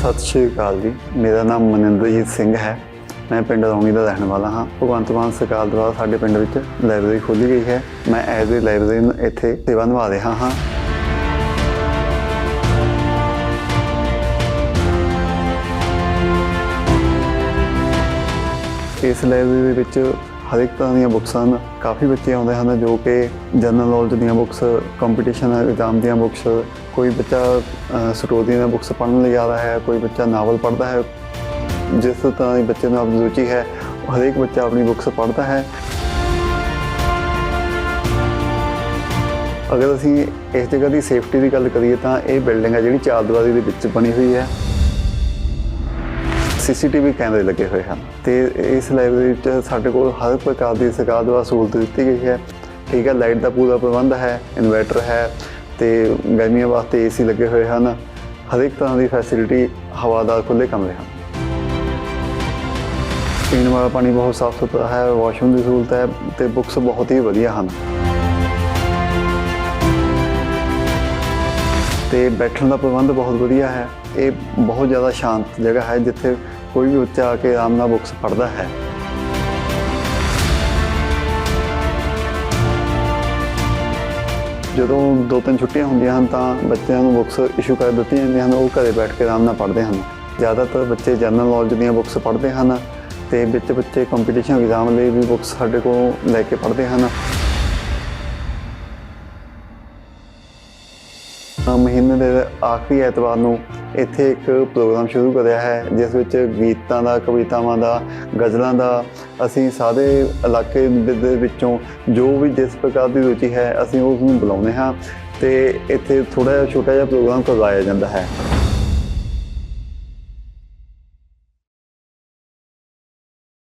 ਸਤਿ ਸ਼੍ਰੀ ਅਕਾਲ ਜੀ। ਮੇਰਾ ਨਾਮ ਮਨਿੰਦਰਜੀਤ ਸਿੰਘ ਹੈ। ਮੈਂ ਪਿੰਡ ਰੌਣੀ ਦਾ ਰਹਿਣ ਵਾਲਾ ਹਾਂ। ਭਗਵੰਤ ਮਾਨ ਸਰਕਾਰ ਦੁਆਰਾ ਸਾਡੇ ਪਿੰਡ ਵਿੱਚ ਲਾਇਬ੍ਰੇਰੀ ਖੋਲ੍ਹੀ ਗਈ ਹੈ। ਮੈਂ ਐਜ਼ ਏ ਲਾਇਬ੍ਰੇਰੀਅਨ ਇੱਥੇ ਸੇਵਾ ਨਿਭਾ ਰਿਹਾ ਹਾਂ। ਇਸ ਲਾਇਬ੍ਰੇਰੀ ਦੇ ਵਿੱਚ ਹਰ ਇੱਕ ਤਰ੍ਹਾਂ ਦੀਆਂ ਬੁੱਕਸ ਹਨ। ਕਾਫੀ ਬੱਚੇ ਆਉਂਦੇ ਹਨ ਜੋ ਕਿ ਜਨਰਲ ਨੌਲੇਜ ਦੀਆਂ ਬੁੱਕਸ ਕੰਪੀਟੀਸ਼ਨ ਐਗਜ਼ਾਮ ਦੀਆਂ ਬੁੱਕਸ ਕੋਈ ਬੱਚਾ ਸਟੋਰੀ ਦੀਆਂ ਬੁੱਕਸ ਪੜ੍ਹਨ ਲਈ ਆਦਾ ਹੈ, ਕੋਈ ਬੱਚਾ ਨਾਵਲ ਪੜ੍ਹਦਾ ਹੈ। ਜਿਸ ਤਰ੍ਹਾਂ ਦੇ ਬੱਚੇ ਨੂੰ ਆਪਣੀ ਰੁਚੀ ਹੈ, ਹਰੇਕ ਬੱਚਾ ਆਪਣੀ ਬੁੱਕਸ ਪੜ੍ਹਦਾ ਹੈ। ਅਗਰ ਅਸੀਂ ਇਸ ਜਗ੍ਹਾ ਦੀ ਸੇਫਟੀ ਦੀ ਗੱਲ ਕਰੀਏ ਤਾਂ ਇਹ ਬਿਲਡਿੰਗ ਹੈ ਜਿਹੜੀ ਚਾਰ ਦੀਵਾਰੀ ਦੇ ਵਿੱਚ ਬਣੀ ਹੋਈ ਹੈ। ਸੀਸੀਟੀਵੀ ਕੈਮਰੇ ਲੱਗੇ ਹੋਏ ਹਨ ਤੇ ਇਸ ਲਾਇਬ੍ਰੇਰੀ ਵਿੱਚ ਸਾਡੇ ਕੋਲ ਹਰ ਪ੍ਰਕਾਰ ਦੀ ਸਰਕਾਰ ਦੁਆਰਾ ਸਹੂਲਤ ਦਿੱਤੀ ਗਈ ਹੈ। ਠੀਕ ਹੈ ਲਾਈਟ ਦਾ ਪੂਰਾ ਪ੍ਰਬੰਧ ਹੈ ਇਨਵਰਟਰ ਹੈ ਤੇ ਗਰਮੀਆਂ ਵਾਸਤੇ ਏਸੀ ਲੱਗੇ ਹੋਏ ਹਨ। ਹਰੇਕ ਤਰ੍ਹਾਂ ਦੀ ਫੈਸਿਲਿਟੀ ਹਵਾਦਾਰ ਖੁੱਲੇ ਕਮਰੇ ਹਨ। ਪੀਣ ਵਾਲਾ ਪਾਣੀ ਬਹੁਤ ਸਾਫ਼ ਸੁਥਰਾ ਹੈ ਵਾਸ਼ਰੂਮ ਦੀ ਸਹੂਲਤ ਹੈ ਤੇ ਬੁੱਕਸ ਬਹੁਤ ਹੀ ਵਧੀਆ ਹਨ। ਤੇ ਬੈਠਣ ਦਾ ਪ੍ਰਬੰਧ ਬਹੁਤ ਵਧੀਆ ਹੈ। ਇਹ ਬਹੁਤ ਜ਼ਿਆਦਾ ਸ਼ਾਂਤ ਜਗ੍ਹਾ ਹੈ ਜਿੱਥੇ ਕੋਈ ਵੀ ਬੱਚਾ ਆ ਕੇ ਆਰਾਮ ਨਾਲ ਬੁੱਕਸ ਪੜ੍ਹਦਾ ਹੈ। ਜਦੋਂ ਦੋ ਤਿੰਨ ਛੁੱਟੀਆਂ ਹੁੰਦੀਆਂ ਹਨ ਤਾਂ ਬੱਚਿਆਂ ਨੂੰ ਬੁੱਕਸ ਇਸ਼ੂ ਕਰ ਦਿੱਤੀਆਂ ਜਾਂਦੀਆਂ ਹਨ, ਉਹ ਘਰੇ ਬੈਠ ਕੇ ਆਰਾਮ ਨਾਲ ਪੜ੍ਹਦੇ ਹਨ। ਜ਼ਿਆਦਾਤਰ ਬੱਚੇ ਜਨਰਲ ਨੌਲੇਜ ਦੀਆਂ ਬੁੱਕਸ ਪੜ੍ਹਦੇ ਹਨ ਤੇ ਵਿੱਚ ਬੱਚੇ ਕੰਪੀਟੀਸ਼ਨ ਐਗਜ਼ਾਮ ਲਈ ਵੀ ਬੁੱਕਸ ਸਾਡੇ ਕੋਲ ਲੈ ਕੇ ਪੜ੍ਹਦੇ ਹਨ। ਮਹੀਨੇ ਦੇ ਆਖਰੀ ਐਤਵਾਰ ਨੂੰ ਇੱਥੇ ਇੱਕ ਪ੍ਰੋਗਰਾਮ ਸ਼ੁਰੂ ਕਰਿਆ ਹੈ, ਜਿਸ ਵਿੱਚ ਗੀਤਾਂ ਦਾ, ਕਵਿਤਾਵਾਂ ਦਾ, ਗਜ਼ਲਾਂ ਦਾ ਅਸੀਂ ਸਾਰੇ ਇਲਾਕੇ ਦੇ ਦੇ ਵਿੱਚੋਂ ਜੋ ਵੀ ਜਿਸ ਪ੍ਰਕਾਰ ਦੀ ਰੁਚੀ ਹੈ, ਅਸੀਂ ਉਸ ਨੂੰ ਬੁਲਾਉਂਦੇ ਹਾਂ ਤੇ ਇੱਥੇ ਥੋੜਾ ਜਿਹਾ ਛੋਟਾ ਜਿਹਾ ਪ੍ਰੋਗਰਾਮ ਕਰਵਾਇਆ ਜਾਂਦਾ ਹੈ।